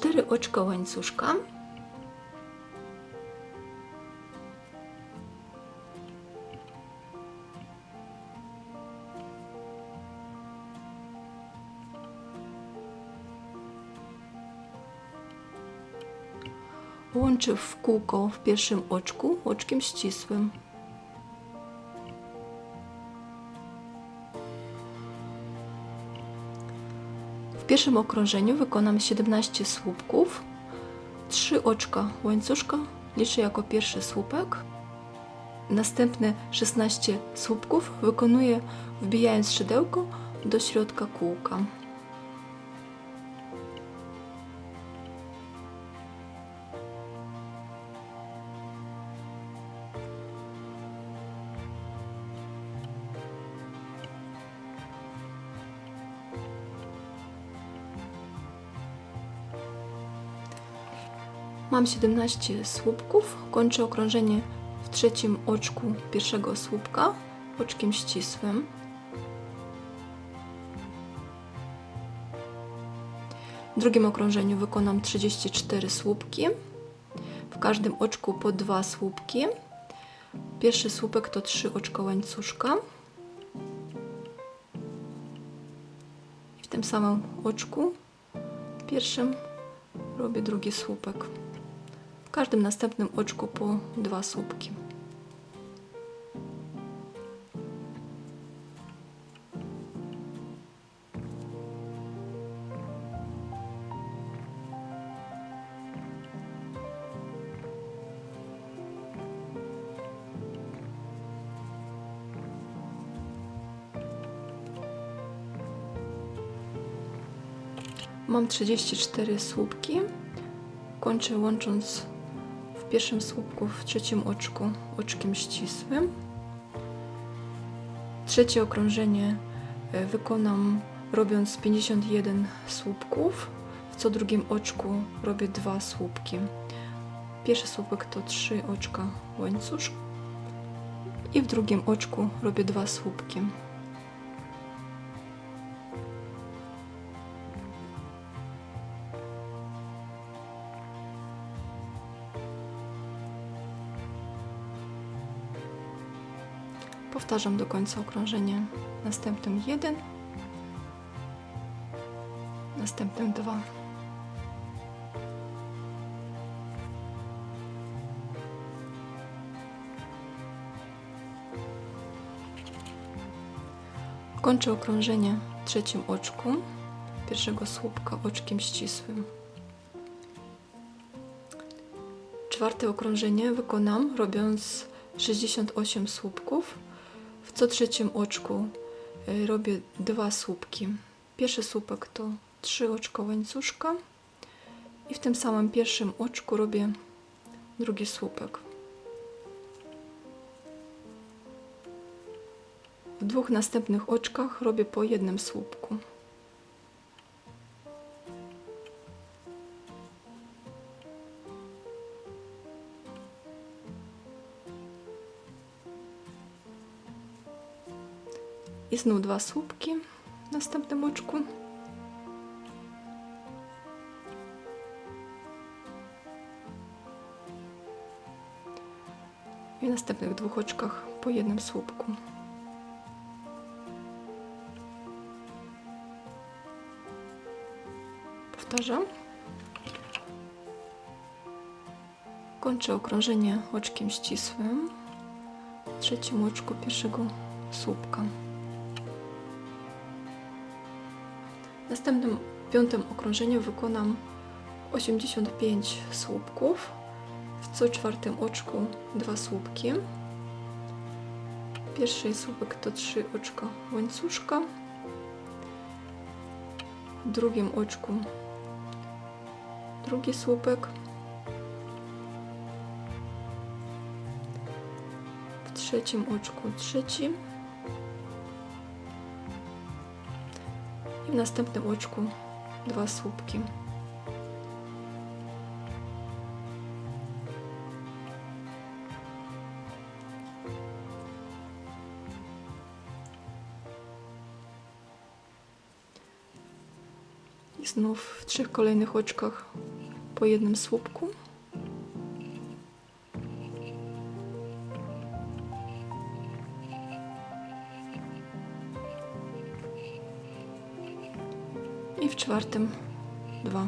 cztery oczka łańcuszka. Łączę w kółko w pierwszym oczku oczkiem ścisłym. Pierwszym okrążeniu wykonam 17 słupków. 3 oczka łańcuszka liczę jako pierwszy słupek. Następne 16 słupków wykonuję wbijając szydełko do środka kółka. Mam 17 słupków, kończę okrążenie w trzecim oczku pierwszego słupka oczkiem ścisłym. W drugim okrążeniu wykonam 34 słupki, w każdym oczku po dwa słupki. Pierwszy słupek to 3 oczka łańcuszka. I w tym samym oczku pierwszym robię drugi słupek. W każdym następnym oczku po dwa słupki. Mam 34 słupki. Kończę łącząc pierwszym słupku, w trzecim oczku, oczkiem ścisłym. Trzecie okrążenie e, wykonam robiąc 51 słupków. W co drugim oczku robię dwa słupki. Pierwszy słupek to 3 oczka łańcusz i w drugim oczku robię dwa słupki. Powtarzam do końca okrążenia. Następnym jeden, następnym dwa. Kończę okrążenie w trzecim oczku pierwszego słupka oczkiem ścisłym. Czwarte okrążenie wykonam robiąc 68 słupków w co trzecim oczku y, robię dwa słupki. Pierwszy słupek to trzy oczka łańcuszka i w tym samym pierwszym oczku robię drugi słupek. W dwóch następnych oczkach robię po jednym słupku. Znów dwa słupki w następnym oczku. I w następnych dwóch oczkach po jednym słupku. Powtarzam. Kończę okrążenie oczkiem ścisłym w trzecim oczku pierwszego słupka. W następnym piątym okrążeniu wykonam 85 słupków. W co czwartym oczku dwa słupki. Pierwszy słupek to trzy oczka łańcuszka. W drugim oczku drugi słupek. W trzecim oczku trzeci. W następnym oczku dwa słupki. I znów w trzech kolejnych oczkach po jednym słupku. Czwartym dwa.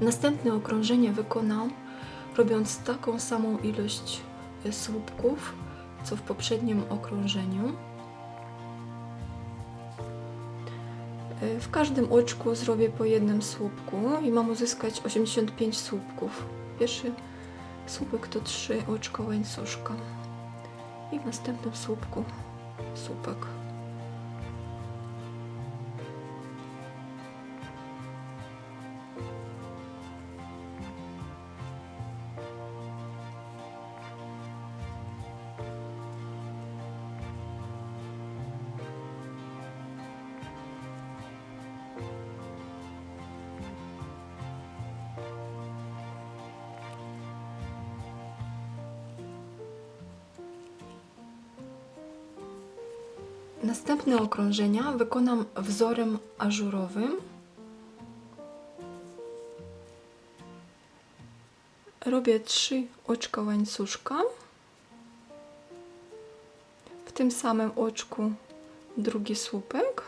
Następne okrążenie wykonam robiąc taką samą ilość słupków, co w poprzednim okrążeniu. W każdym oczku zrobię po jednym słupku i mam uzyskać 85 słupków. Pierwszy słupek to 3 oczka łańcuszka i w następnym słupku słupek. Następne okrążenia wykonam wzorem ażurowym. Robię trzy oczka łańcuszka. W tym samym oczku drugi słupek.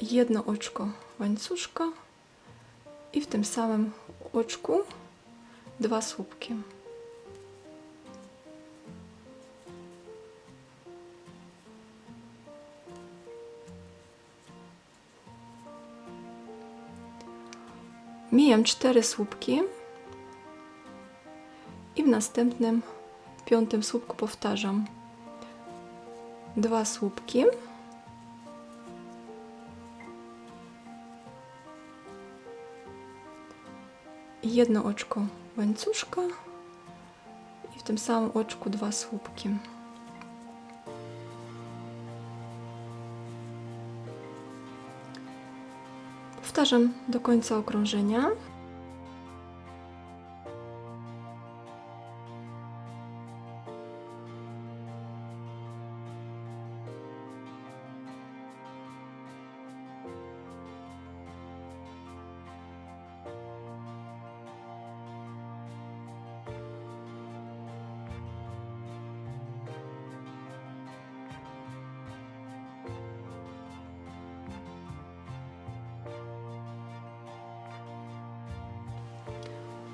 Jedno oczko łańcuszka i w tym samym oczku dwa słupki. Mijam cztery słupki i w następnym piątym słupku powtarzam dwa słupki. Jedno oczko łańcuszka i w tym samym oczku dwa słupki. Powtarzam do końca okrążenia.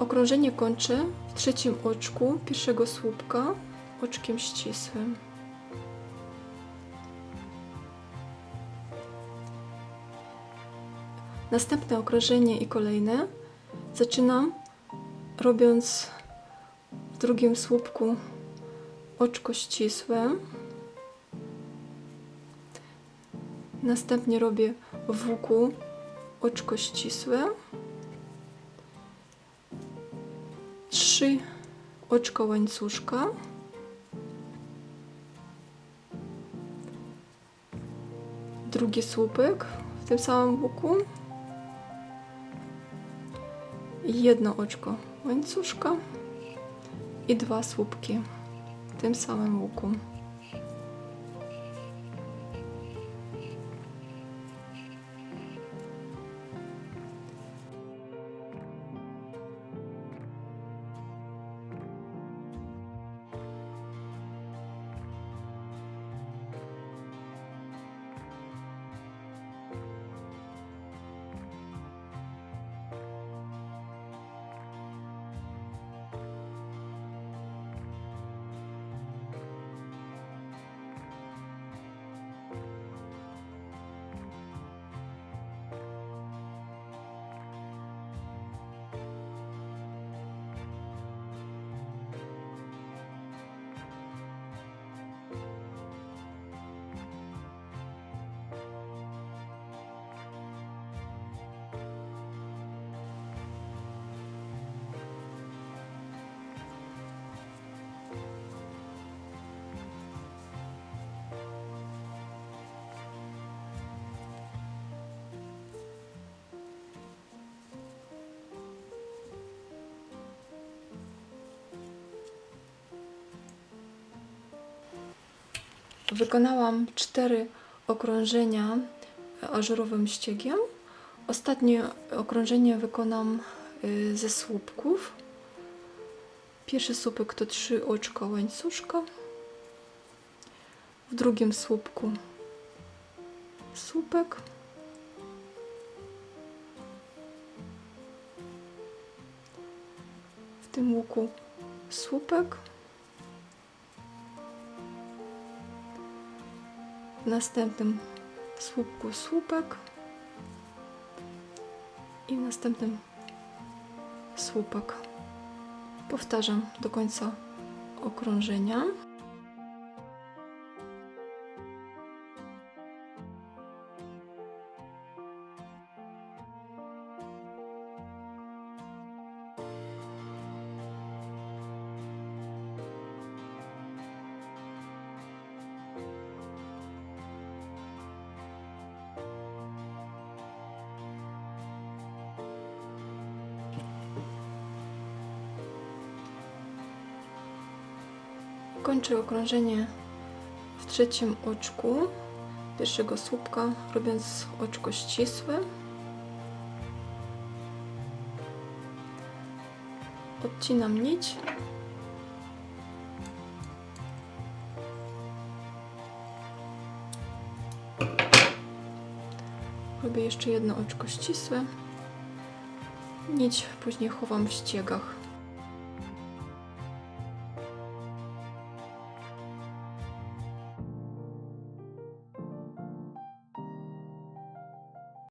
Okrążenie kończę w trzecim oczku pierwszego słupka oczkiem ścisłym. Następne okrążenie i kolejne zaczynam robiąc w drugim słupku oczko ścisłe. Następnie robię w łuku oczko ścisłe. Trzy oczko łańcuszka. Drugi słupek w tym samym łuku. Jedno oczko łańcuszka i dwa słupki w tym samym łuku. Wykonałam cztery okrążenia ażurowym ściegiem. Ostatnie okrążenie wykonam y, ze słupków. Pierwszy słupek to trzy oczka łańcuszka. W drugim słupku słupek. W tym łuku słupek. W następnym słupku słupek. I w następnym słupek. Powtarzam do końca okrążenia. Kończę okrążenie w trzecim oczku pierwszego słupka, robiąc oczko ścisłe. Odcinam nić. Robię jeszcze jedno oczko ścisłe. Nić później chowam w ściegach.